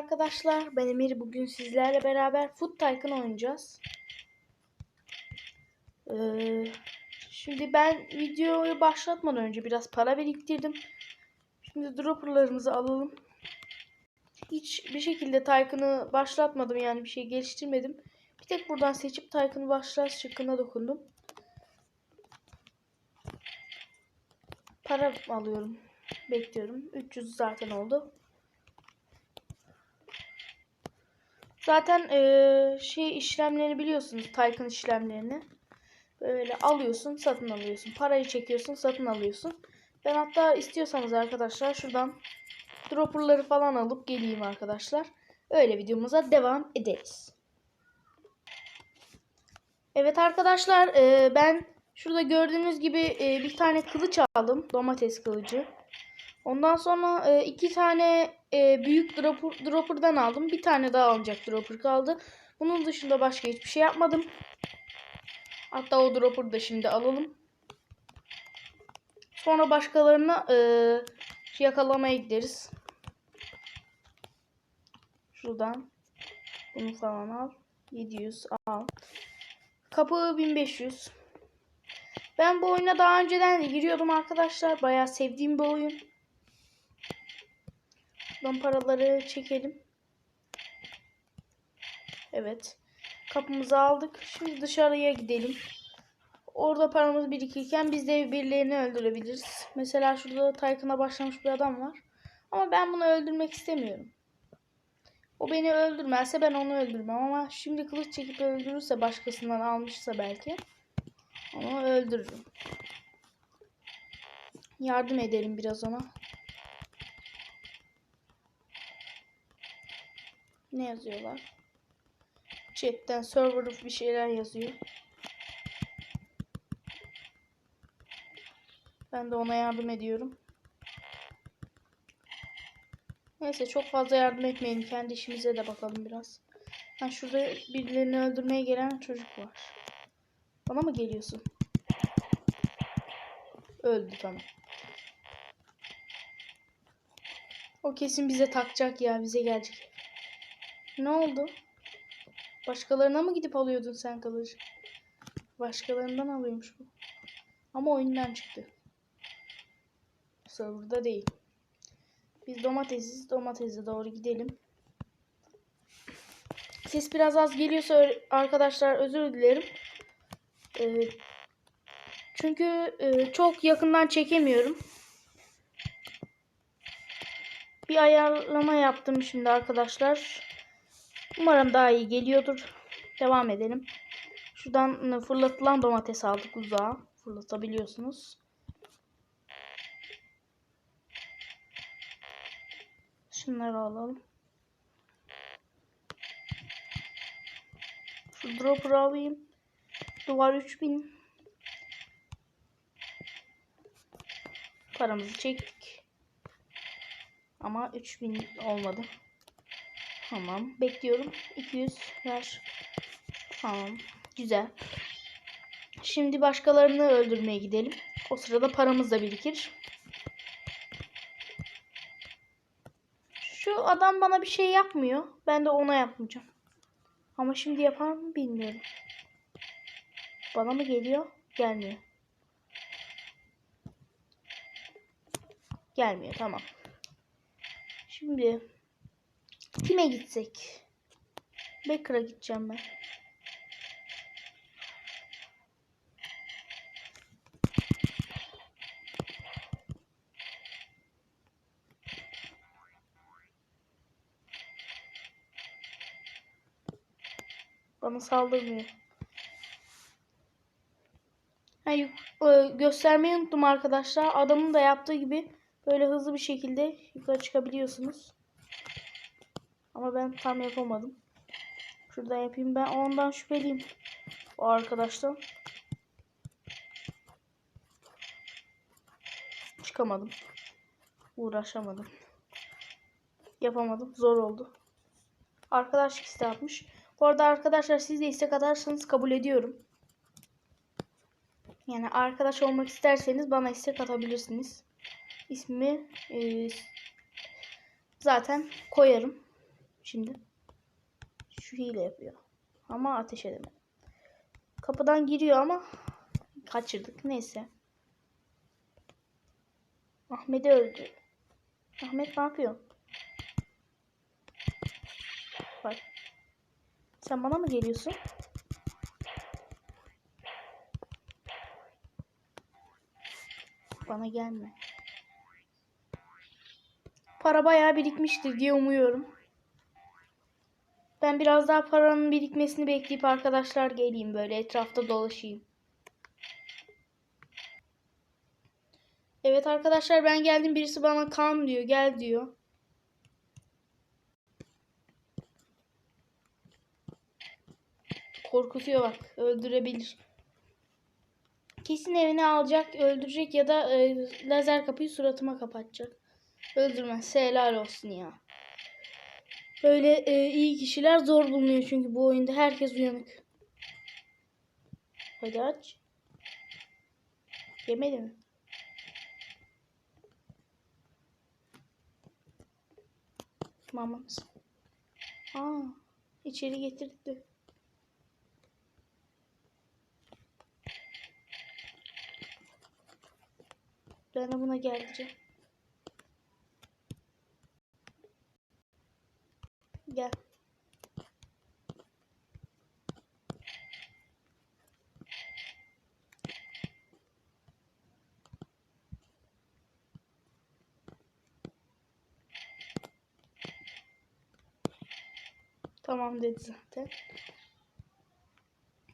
arkadaşlar. Ben Emir. Bugün sizlerle beraber Foot Tycoon oynayacağız. Ee, şimdi ben videoyu başlatmadan önce biraz para biriktirdim. Şimdi dropperlarımızı alalım. Hiç bir şekilde Tycoon'ı başlatmadım yani bir şey geliştirmedim. Bir tek buradan seçip Tycoon'ı başlat şıkkına dokundum. Para alıyorum. Bekliyorum. 300 zaten oldu. Zaten eee, şey işlemlerini biliyorsunuz. Tycoon işlemlerini. Böyle alıyorsun, satın alıyorsun. Parayı çekiyorsun, satın alıyorsun. Ben hatta istiyorsanız arkadaşlar şuradan dropperları falan alıp geleyim arkadaşlar. Öyle videomuza devam ederiz. Evet arkadaşlar eee, ben şurada gördüğünüz gibi eee, bir tane kılıç aldım. Domates kılıcı. Ondan sonra e, iki tane e, büyük dropper, dropper'dan aldım. Bir tane daha alınacak dropper kaldı. Bunun dışında başka hiçbir şey yapmadım. Hatta o dropper'ı da şimdi alalım. Sonra başkalarına e, yakalamaya gideriz. Şuradan bunu falan al. 700 al. Kapı 1500. Ben bu oyuna daha önceden de giriyordum arkadaşlar. Bayağı sevdiğim bir oyun. Buradan paraları çekelim. Evet. Kapımızı aldık. Şimdi dışarıya gidelim. Orada paramız birikirken biz de birilerini öldürebiliriz. Mesela şurada Tycoon'a başlamış bir adam var. Ama ben bunu öldürmek istemiyorum. O beni öldürmezse ben onu öldürmem ama şimdi kılıç çekip öldürürse başkasından almışsa belki onu öldürürüm. Yardım edelim biraz ona. Ne yazıyorlar? Chatten server bir şeyler yazıyor. Ben de ona yardım ediyorum. Neyse çok fazla yardım etmeyelim. Kendi işimize de bakalım biraz. Ha şurada birilerini öldürmeye gelen çocuk var. Bana mı geliyorsun? Öldü tamam. O kesin bize takacak ya. Bize gelecek. Ne oldu? Başkalarına mı gidip alıyordun sen kılıcı? Başkalarından alıyormuş bu. Ama oyundan çıktı. Serverda değil. Biz domatesiz. Domatese doğru gidelim. Ses biraz az geliyorsa arkadaşlar özür dilerim. Ee, çünkü e, çok yakından çekemiyorum. Bir ayarlama yaptım şimdi arkadaşlar. Umarım daha iyi geliyordur. Devam edelim. Şuradan fırlatılan domates aldık uzağa. Fırlatabiliyorsunuz. Şunları alalım. Şu dropper alayım. Duvar 3000. Paramızı çektik. Ama 3000 olmadı. Tamam. Bekliyorum. 200 ver. Tamam. Güzel. Şimdi başkalarını öldürmeye gidelim. O sırada paramız da birikir. Şu adam bana bir şey yapmıyor. Ben de ona yapmayacağım. Ama şimdi yapar mı bilmiyorum. Bana mı geliyor? Gelmiyor. Gelmiyor. Tamam. Şimdi kime gitsek? Baker'a gideceğim ben. Bana saldırmıyor. Ha, yuk- e, göstermeyi unuttum arkadaşlar. Adamın da yaptığı gibi böyle hızlı bir şekilde yukarı çıkabiliyorsunuz. Ama ben tam yapamadım. Şuradan yapayım. Ben ondan şüpheliyim. O arkadaştan. Çıkamadım. Uğraşamadım. Yapamadım. Zor oldu. Arkadaşlık isteği atmış. Bu arada arkadaşlar siz de istek atarsanız kabul ediyorum. Yani arkadaş olmak isterseniz bana istek atabilirsiniz. İsmi e, zaten koyarım. Şimdi. Şu hile yapıyor. Ama ateş edemem. Kapıdan giriyor ama kaçırdık. Neyse. Ahmet'i öldü. Ahmet ne yapıyor? Bak. Sen bana mı geliyorsun? Bana gelme. Para bayağı birikmiştir diye umuyorum. Ben biraz daha paranın birikmesini bekleyip arkadaşlar geleyim böyle etrafta dolaşayım. Evet arkadaşlar ben geldim birisi bana kan diyor gel diyor. Korkutuyor bak öldürebilir. Kesin evine alacak öldürecek ya da e, lazer kapıyı suratıma kapatacak. Öldürmez helal olsun ya. Böyle e, iyi kişiler zor bulunuyor çünkü bu oyunda herkes uyanık. Hadi aç. Yemedi mi? Mamamız. Aa, içeri getirdi. Ben de buna geleceğim. Gel. Tamam dedi zaten.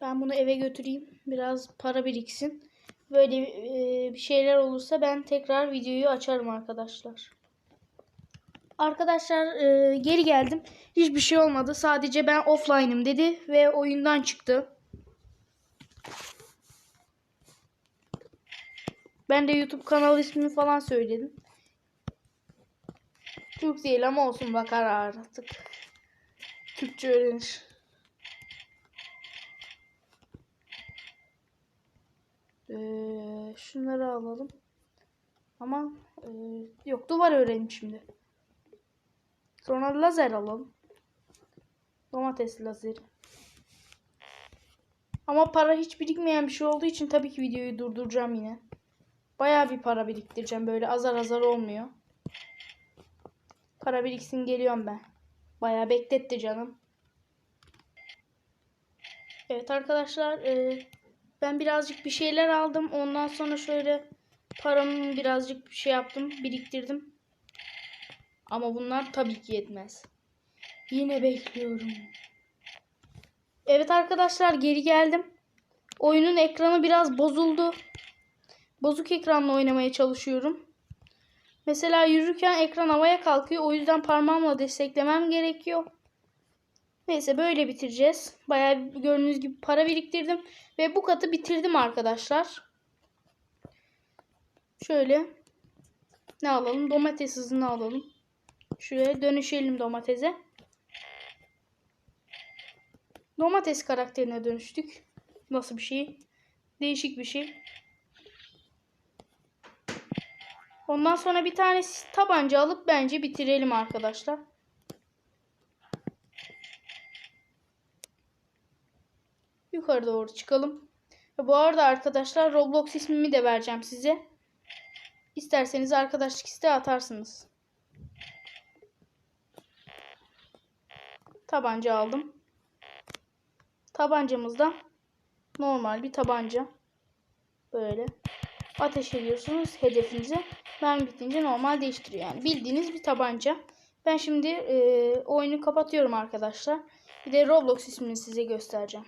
Ben bunu eve götüreyim. Biraz para biriksin. Böyle e, bir şeyler olursa ben tekrar videoyu açarım arkadaşlar. Arkadaşlar e, geri geldim. Hiçbir şey olmadı. Sadece ben offline'ım dedi ve oyundan çıktı. Ben de YouTube kanal ismini falan söyledim. Türk değil ama olsun bakar artık. Türkçe öğrenir. Ee, şunları alalım. Ama e, yok duvar öğrenelim şimdi. Sonra lazer alalım. Domates lazeri. Ama para hiç birikmeyen bir şey olduğu için tabii ki videoyu durduracağım yine. Bayağı bir para biriktireceğim. Böyle azar azar olmuyor. Para biriksin geliyorum ben. Bayağı bekletti canım. Evet arkadaşlar. E, ben birazcık bir şeyler aldım. Ondan sonra şöyle paramı birazcık bir şey yaptım. Biriktirdim. Ama bunlar tabii ki yetmez. Yine bekliyorum. Evet arkadaşlar geri geldim. Oyunun ekranı biraz bozuldu. Bozuk ekranla oynamaya çalışıyorum. Mesela yürürken ekran havaya kalkıyor. O yüzden parmağımla desteklemem gerekiyor. Neyse böyle bitireceğiz. Bayağı gördüğünüz gibi para biriktirdim. Ve bu katı bitirdim arkadaşlar. Şöyle. Ne alalım? Domates hızını alalım. Şuraya dönüşelim domatese. Domates karakterine dönüştük. Nasıl bir şey? Değişik bir şey. Ondan sonra bir tane tabanca alıp bence bitirelim arkadaşlar. Yukarı doğru çıkalım. Bu arada arkadaşlar Roblox ismimi de vereceğim size. İsterseniz arkadaşlık isteği atarsınız. Tabanca aldım. Tabancamızda normal bir tabanca. Böyle ateş ediyorsunuz hedefinize. Ben bitince normal değiştiriyor. Yani bildiğiniz bir tabanca. Ben şimdi e, oyunu kapatıyorum arkadaşlar. Bir de Roblox ismini size göstereceğim.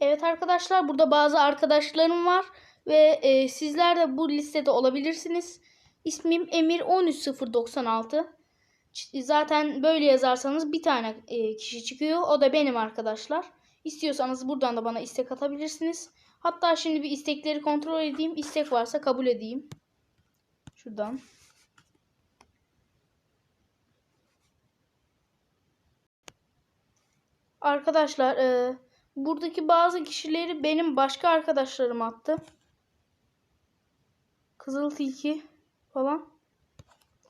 Evet arkadaşlar burada bazı arkadaşlarım var. Ve e, sizler de bu listede olabilirsiniz. İsmim Emir13096. Zaten böyle yazarsanız bir tane e, kişi çıkıyor. O da benim arkadaşlar. İstiyorsanız buradan da bana istek atabilirsiniz. Hatta şimdi bir istekleri kontrol edeyim. İstek varsa kabul edeyim. Şuradan. Arkadaşlar e, buradaki bazı kişileri benim başka arkadaşlarım attı. Kızıl tilki falan.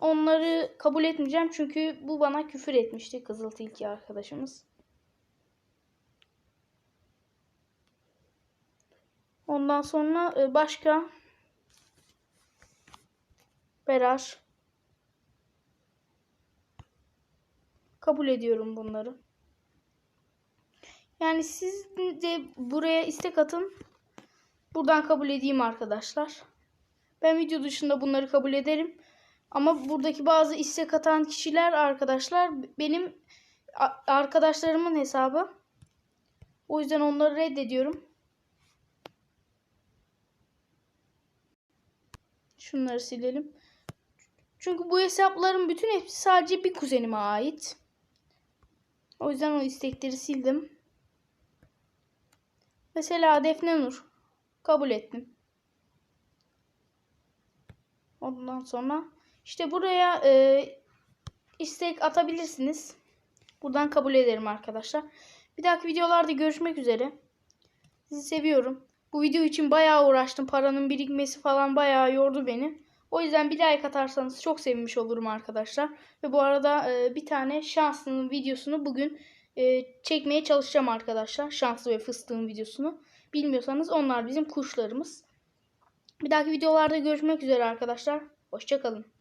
onları kabul etmeyeceğim çünkü bu bana küfür etmişti Kızıl Tilki arkadaşımız. Ondan sonra e, başka Berar kabul ediyorum bunları. Yani siz de buraya istek atın. Buradan kabul edeyim arkadaşlar. Ben video dışında bunları kabul ederim. Ama buradaki bazı istek atan kişiler arkadaşlar benim arkadaşlarımın hesabı. O yüzden onları reddediyorum. Şunları silelim. Çünkü bu hesapların bütün hepsi sadece bir kuzenime ait. O yüzden o istekleri sildim. Mesela Defne Nur. Kabul ettim. Ondan sonra işte buraya e, istek atabilirsiniz. Buradan kabul ederim arkadaşlar. Bir dahaki videolarda görüşmek üzere. Sizi seviyorum. Bu video için bayağı uğraştım. Paranın birikmesi falan bayağı yordu beni. O yüzden bir like atarsanız çok sevinmiş olurum arkadaşlar. Ve bu arada e, bir tane şanslının videosunu bugün e, çekmeye çalışacağım arkadaşlar. Şanslı ve fıstığın videosunu. Bilmiyorsanız onlar bizim kuşlarımız. Bir dahaki videolarda görüşmek üzere arkadaşlar. Hoşçakalın.